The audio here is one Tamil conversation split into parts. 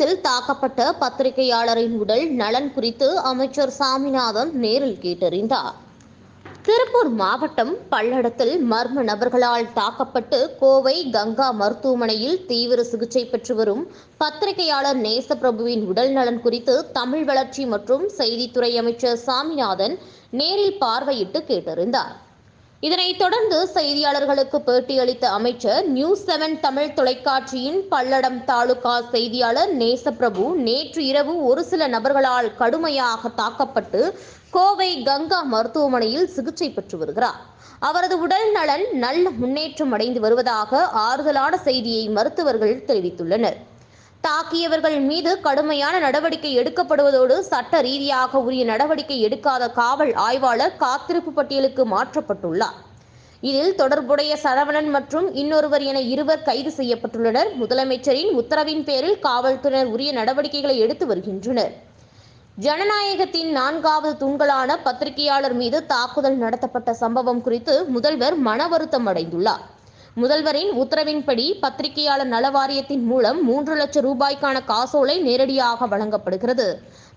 பல்லடத்தில் தாக்கப்பட்ட பத்திரிகையாளரின் உடல் நலன் குறித்து அமைச்சர் சாமிநாதன் நேரில் கேட்டறிந்தார். திருப்பூர் மாவட்டம் பல்லடத்தில் மர்ம நபர்களால் தாக்கப்பட்டு கோவை கங்கா மருத்துவமனையில் தீவிர சிகிச்சை பெற்று வரும் பத்திரிகையாளர் நேசப்பிரபுவின் உடல் நலன் குறித்து தமிழ் வளர்ச்சி மற்றும் செய்தித்துறை அமைச்சர் சாமிநாதன் நேரில் பார்வையிட்டு கேட்டறிந்தார். இதனைத் தொடர்ந்து செய்தியாளர்களுக்கு பேட்டியளித்த அமைச்சர் நியூஸ் செவன் தமிழ் தொலைக்காட்சியின் பல்லடம் தாலுகா செய்தியாளர் நேசப்பிரபு நேற்று இரவு ஒரு சில நபர்களால் கடுமையாக தாக்கப்பட்டு கோவை கங்கா மருத்துவமனையில் சிகிச்சை பெற்று வருகிறார். அவரது உடல் நலன் நல்ல முன்னேற்றம் அடைந்து வருவதாக ஆறுதலான செய்தியை மருத்துவர்கள் தெரிவித்துள்ளனர். தாக்கியவர்கள் மீது கடுமையான நடவடிக்கை எடுக்கப்படுவதோடு சட்ட ரீதியாக உரிய நடவடிக்கை எடுக்காத காவல் ஆய்வாளர் காத்திருப்பு பட்டியலுக்கு மாற்றப்பட்டுள்ளார். இதில் தொடர்புடைய சரவணன் மற்றும் இன்னொருவர் என இருவர் கைது செய்யப்பட்டுள்ளனர். முதலமைச்சரின் உத்தரவின் பேரில் காவல்துறையினர் உரிய நடவடிக்கைகளை எடுத்து வருகின்றனர். ஜனநாயகத்தின் நான்காவது தூண்களான பத்திரிகையாளர் மீது தாக்குதல் நடத்தப்பட்ட சம்பவம் குறித்து முதல்வர் மன வருத்தம் அடைந்துள்ளார். முதல்வரின் உத்தரவின்படி பத்திரிகையாளர் நல வாரியத்தின் மூலம் மூன்று லட்சம் ரூபாய்க்கான காசோலை நேரடியாக வழங்கப்படுகிறது.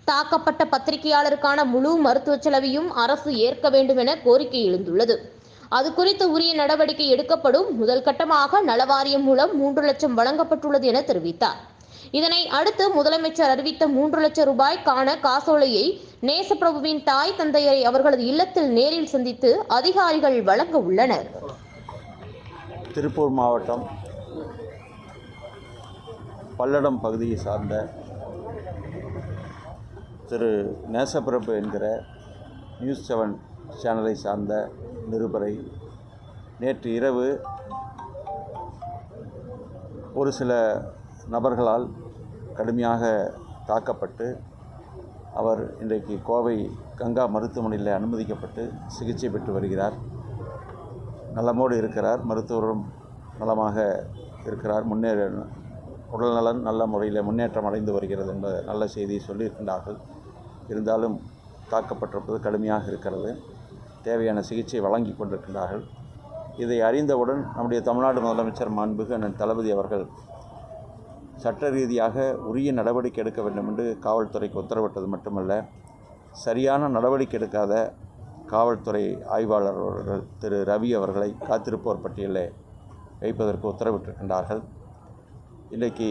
தாக்கப்பட்ட பத்திரிகையாளருக்கான முழு மருத்துவ செலவையும் அரசு ஏற்க வேண்டும் என கோரிக்கை எழுந்துள்ளது. அது குறித்து உரிய நடவடிக்கை எடுக்கப்படும். முதல் கட்டமாக நலவாரியம் மூலம் மூன்று லட்சம் வழங்கப்பட்டுள்ளது என தெரிவித்தார். இதனை அடுத்து முதலமைச்சர் அறிவித்த மூன்று லட்சம் ரூபாய்க்கான காசோலையை நேசப்பிரபுவின் தாய் தந்தையரை அவர்களது இல்லத்தில் நேரில் சந்தித்து அதிகாரிகள் வழங்க உள்ளனர். திருப்பூர் மாவட்டம் பல்லடம் பகுதியை சார்ந்த திரு நேசப்பிரபு என்கிற நியூஸ் செவன் சேனலை சார்ந்த நிருபரை நேற்று இரவு ஒரு சில நபர்களால் கடுமையாக தாக்கப்பட்டு அவர் இன்றைக்கு கோவை கங்கா மருத்துவமனையில் அனுமதிக்கப்பட்டு சிகிச்சை பெற்று வருகிறார். நலமோடு இருக்கிறார். மருத்துவரும் நலமாக இருக்கிறார். முன்னேற உடல்நலன் நல்ல முறையில் முன்னேற்றம் அடைந்து வருகிறது என்ற நல்ல செய்தியை சொல்லியிருக்கின்றார்கள். இருந்தாலும் தாக்கப்பட்டிருப்பது கடுமையாக இருக்கிறது. தேவையான சிகிச்சை வழங்கி கொண்டிருக்கின்றார்கள். இதை அறிந்தவுடன் நம்முடைய தமிழ்நாடு முதலமைச்சர் மாண்புகு அண்ணன் தளபதி அவர்கள் சட்ட ரீதியாக உரிய நடவடிக்கை எடுக்க வேண்டும் என்று காவல்துறைக்கு உத்தரவிட்டது மட்டுமல்ல சரியான நடவடிக்கை எடுக்காத காவல்துறை ஆய்வாளர் அவர்கள் திரு ரவி அவர்களை காத்திருப்போர் பட்டியலில் வைப்பதற்கு உத்தரவிட்டிருக்கின்றார்கள். இன்றைக்கு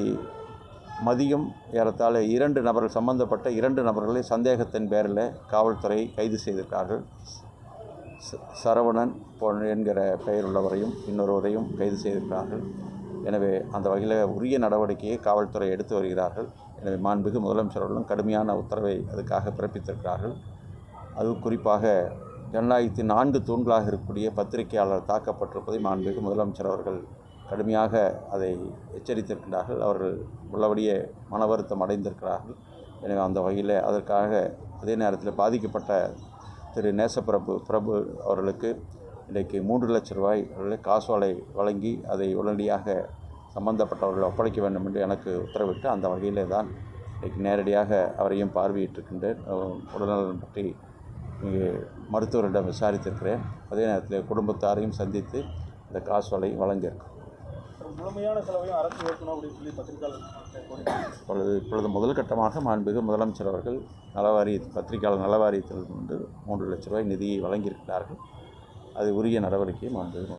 மதியம் ஏறத்தாழ இரண்டு நபர்கள் சம்பந்தப்பட்ட இரண்டு நபர்களை சந்தேகத்தின் பேரில் காவல்துறை கைது செய்திருக்கிறார்கள். சரவணன் போன் என்கிற பெயருள்ளவரையும் இன்னொருவரையும் கைது செய்திருக்கிறார்கள். எனவே அந்த வகையில் உரிய நடவடிக்கையை காவல்துறை எடுத்து வருகிறார்கள். எனவே மாண்புமிகு முதலமைச்சர்களும் கடுமையான உத்தரவை அதுக்காக பிறப்பித்திருக்கிறார்கள். அது குறிப்பாக ஜனநாயகத்தின் நான்கு தூண்களாக இருக்கக்கூடிய பத்திரிகையாளர் தாக்கப்பட்டிருப்பதை மாண்புமிகு முதலமைச்சர் அவர்கள் கடுமையாக அதை எச்சரித்திருக்கிறார்கள் அவர்கள் உள்ளபடியே மன வருத்தம் அடைந்திருக்கிறார்கள். எனவே அந்த வகையில் அதற்காக அதே நேரத்தில் பாதிக்கப்பட்ட திரு நேசப்பிரபு பிரபு அவர்களுக்கு இன்றைக்கு மூன்று லட்சம் ரூபாய் அவர்களை காசோலை வழங்கி அதை உடனடியாக சம்பந்தப்பட்டவர்கள் ஒப்படைக்க வேண்டும் என்று எனக்கு உத்தரவிட்டு அந்த வகையிலே தான் இன்றைக்கு நேரடியாக அவரையும் பார்வையிட்டிருக்கின்றேன். அஹ் உடல்நலன் பற்றி மருத்துவரிடம் விசாரித்திருக்கிறேன். அதே நேரத்தில் குடும்பத்தாரையும் சந்தித்து இந்த காசோலை வழங்கியிருக்கோம். முழுமையான செலவையும் அரசு ஏற்கணும் அப்படின்னு சொல்லி பத்திரிகையாளர் கோரிக்கை இப்பொழுது இப்பொழுது முதல் கட்டமாக மாண்புமிகு முதலமைச்சர் அவர்கள் நலவாரிய பத்திரிகையாளர் நலவாரியத்தில் வந்து மூன்று லட்ச ரூபாய் நிதியை வழங்கியிருக்கிறார்கள். அது உரிய நடவடிக்கையை மாண்புமிகு